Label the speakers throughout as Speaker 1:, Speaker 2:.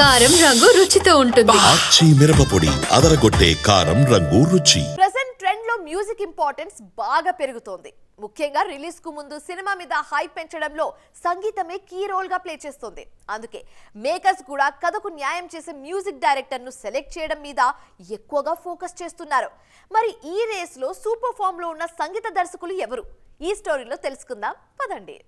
Speaker 1: కారం రంగు రుచితో ఉంటుంది.
Speaker 2: ఆచి మిరపపొడి అదరగొట్టే కారం రంగు రుచి.
Speaker 3: ప్రెసెంట్ ట్రెండ్లో మ్యూజిక్ ఇంపార్టెన్స్ బాగా పెరుగుతోంది. ముఖ్యంగా రిలీజ్కు ముందు సినిమా మీద హైప్ పెంచడంలో సంగీతమే కీ రోల్గా ప్లే చేస్తుంది. అందుకే మేకర్స్ కూడా కథకు న్యాయం చేసే మ్యూజిక్ డైరెక్టర్ను సెలెక్ట్ చేయడం మీద ఎక్కువగా ఫోకస్ చేస్తున్నారు. మరి ఈ రేస్లో సూపర్ ఫామ్లో ఉన్న సంగీత దర్శకులు ఎవరు? ఈ స్టోరీలో తెలుసుకుందాం. పదండి.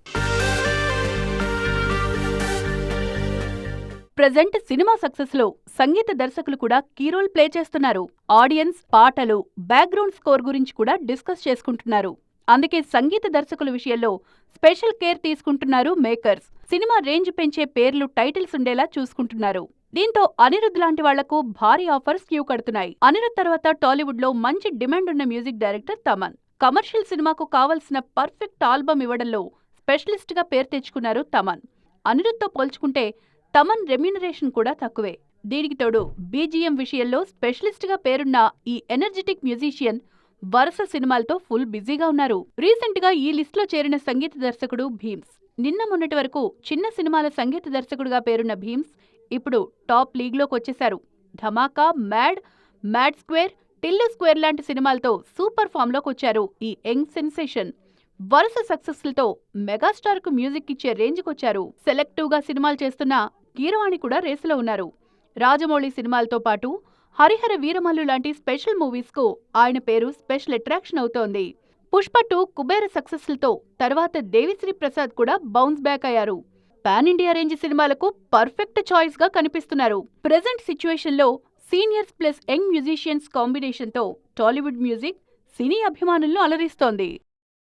Speaker 4: ప్రజెంట్ సినిమా సక్సెస్లో సంగీత దర్శకులు కూడా కీ రోల్ ప్లే చేస్తున్నారు. ఆడియన్స్ పాటలు బ్యాక్గ్రౌండ్ స్కోర్ గురించి కూడా డిస్కస్ చేసుకుంటున్నారు. అందుకే సంగీత దర్శకుల విషయంలో స్పెషల్ కేర్ తీసుకుంటున్నారు మేకర్స్. సినిమా రేంజ్ పెంచే పేర్లు టైటిల్స్ ఉండేలా చూసుకుంటున్నారు. దీంతో అనిరుద్ లాంటి వాళ్ళకు భారీ ఆఫర్స్ క్యూ కడుతున్నాయి. అనిరుద్ తర్వాత టాలీవుడ్లో మంచి డిమాండ్ ఉన్న మ్యూజిక్ డైరెక్టర్ తమన్. కమర్షియల్ సినిమాకు కావలసిన పర్ఫెక్ట్ ఆల్బమ్ ఇవ్వడంలో స్పెషలిస్ట్గా పేరు తెచ్చుకున్నారు తమన్. అనిరుద్తో పోల్చుకుంటే తమన్ రెమ్యునరేషన్ కూడా తక్కువే. దీనికి తోడు బీజిఎం విషయంలో స్పెషలిస్ట్గా పేరున్న ఈ ఎనర్జెటిక్ మ్యూజిషియన్ వరుస సినిమాలతో ఫుల్ బిజీగా ఉన్నారు. రీసెంట్గా ఈ లిస్ట్లో చేరిన సంగీత దర్శకుడు భీమ్స్. నిన్న మొన్నటి వరకు చిన్న సినిమాల సంగీత దర్శకుడుగా పేరున్న భీమ్స్ ఇప్పుడు టాప్ లీగ్లోకి వచ్చేశారు. Dhamaka mad mad square Tillu square లాంటి సినిమాలతో సూపర్ ఫామ్లోకి వచ్చారు ఈ యంగ్ సెన్సేషన్. వరుస సక్సెస్లతో మెగాస్టార్కు మ్యూజిక్ ఇచ్చే రేంజ్కి వచ్చారు సెలెక్టివ్గా సినిమాలు చేస్తున్న కీరవాణి కూడా రేసులో ఉన్నారు. రాజమౌళి సినిమాలతో పాటు హరిహర వీరమల్లు లాంటి స్పెషల్ మూవీస్కు ఆయన పేరు స్పెషల్ అట్రాక్షన్ అవుతోంది. పుష్ప టూ కుబేర సక్సెస్లతో తర్వాత దేవిశ్రీ ప్రసాద్ కూడా బౌన్స్ బ్యాక్ అయ్యారు. పాన్ ఇండియా రేంజ్ సినిమాలకు పర్ఫెక్ట్ చాయిస్గా కనిపిస్తున్నారు. ప్రెజెంట్ సిచ్యువేషన్లో సీనియర్స్ ప్లస్ యంగ్ మ్యూజిషియన్స్ కాంబినేషన్తో టాలీవుడ్ మ్యూజిక్ సినీ అభిమానులను అలరిస్తోంది.